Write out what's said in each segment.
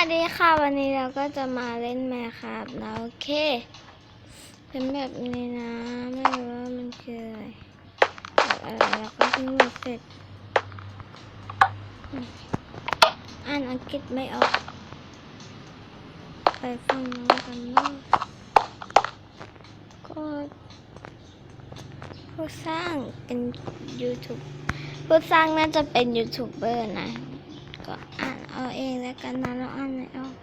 วัสดีค่ะวันนี้เราก็จะมาเล่นแมคครับนะโอเค เป็นแบบนี้นะไม่รู้ว่ามันคืออะไรแบบอะไรแล้วก็เพิ่งหลดเสร็จอ่านอังกฤษไม่ออก ไปฟังน้องกันเนาะก็ผู้สร้างเป็น YouTube ผู้สร้างน่าจะเป็นยูทูบเบอร์นะ ก็อ่าน เอาเองแล้วกันนะเราอ่านไม่ออก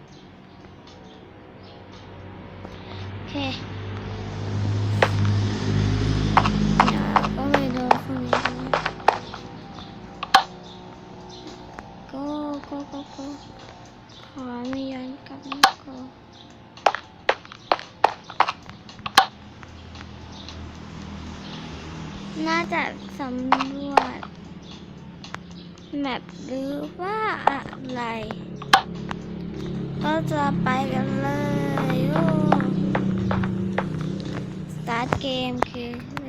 โอเคเดี๋ยวเราก็ไปดูคนนี้ก็ก็ก็ก็ขอไม่ย้อนกลับมาก่อนน่าจะสำรวจ แมปหรือว่าอะไร ก็จะไปกันเลยโอ้สตาร์ทเกมคือม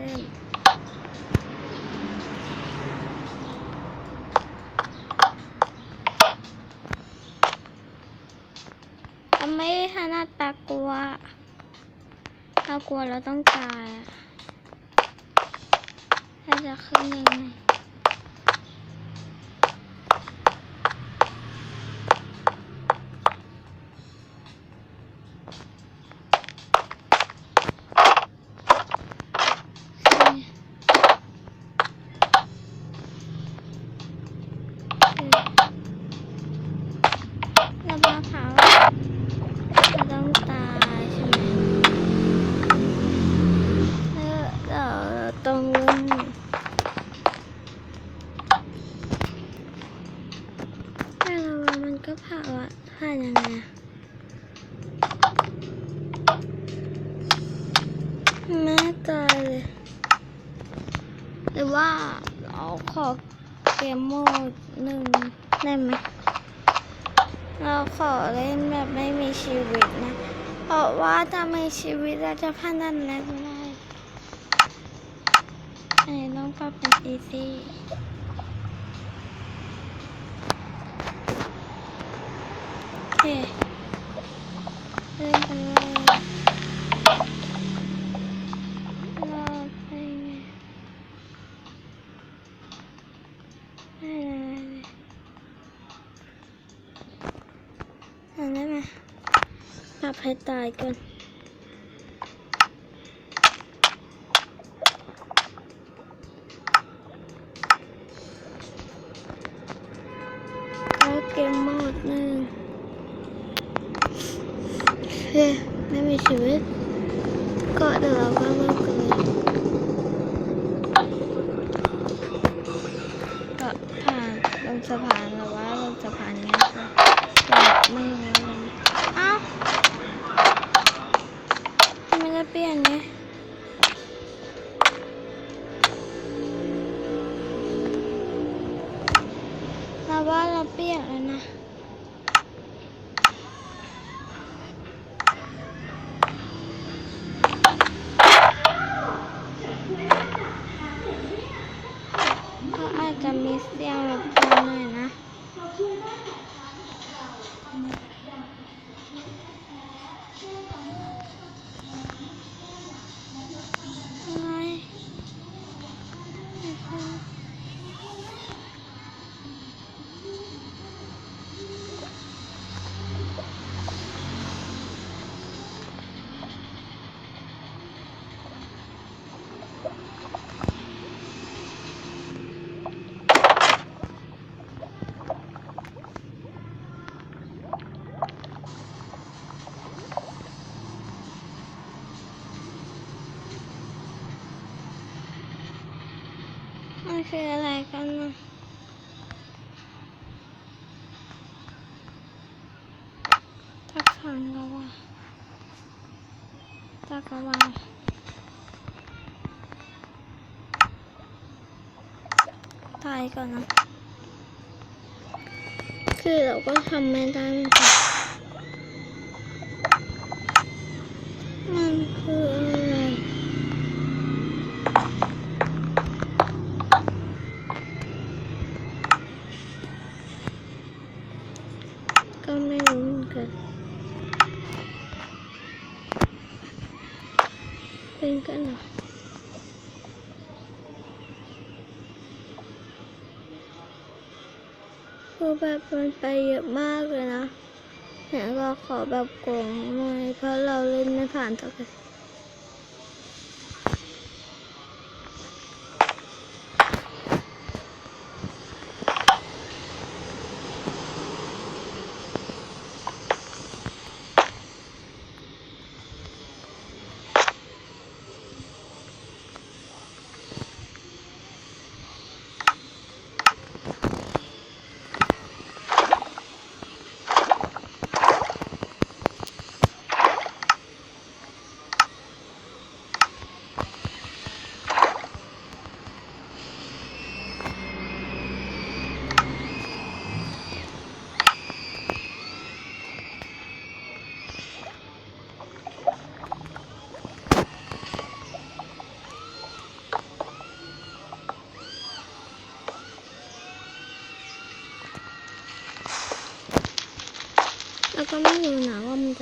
ทำไม่ถนัดปากกลัว ถ้ากลัวเราต้องตายถ้าจะขึ้นยังไง ว่าเราขอเกมโหมดหนึ่งได้ไหมเราขอเล่นแบบไม่มีชีวิตนะ เพราะว่าถ้ามีชีวิตเราจะพนันแรกไม่ได้อันนี้ต้องปรับเป็นอีซี่โอเคเริ่มกัน ปรับให้ตายก่อนแล้วเกมโหมดหนึ่งเฮ้ยไม่มีชีวิต ก็เดี๋ยวเราก็เริ่มกันเลยก็ผ่านลงสะพานแล้วว่าลงสะพานเง่ายกว่าแบบไม่รู้ เปียกแล้วนะก็อาจจะมีเสียงรบกวนหน่อยนะ คืออะไรกันนะทักขังเราว่าจักรวาลตายก่อนนะ คือเราก็ทำไม่ได้เหมือนกันมันคือ เป็นกันเหรอคือแบบมันไปเยอะมากเลยนะเนี่ยก็ขอแบบโกงหน่อยเพราะเราเล่นไม่ผ่านสักที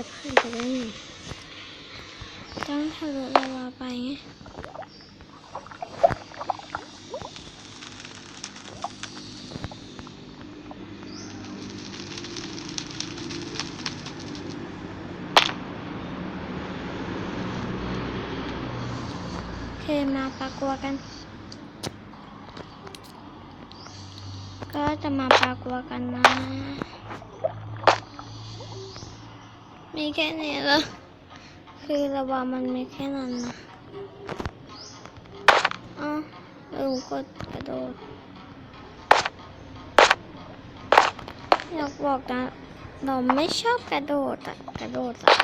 จะผ่านไปได้ไงต้องทะลุลาวาไปไงเคมาปลากัวกัน ก็จะมาปลากัวกันนะ มีแค่นี้เหรอคือระวังมันมีแค่นั้นนะอ๋อลืมกดกระโดด อยากบอกนะเราไม่ชอบกระโดดอะกระโดดอะ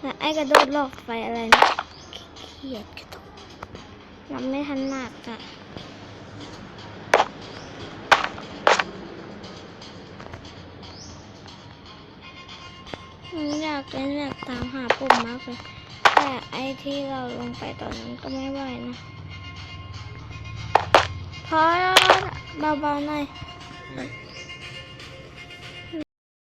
แต่ไอ้กระโดดหลอกไฟอะไรนะเกียจกระโดดเราไม่ถนัดอะ อยากเล่นอยากตามหาปุ่มมากเลย แต่ไอที่เราลงไปตอนนั้นก็ไม่ไหวนะพอแล้วเบาๆหน่อย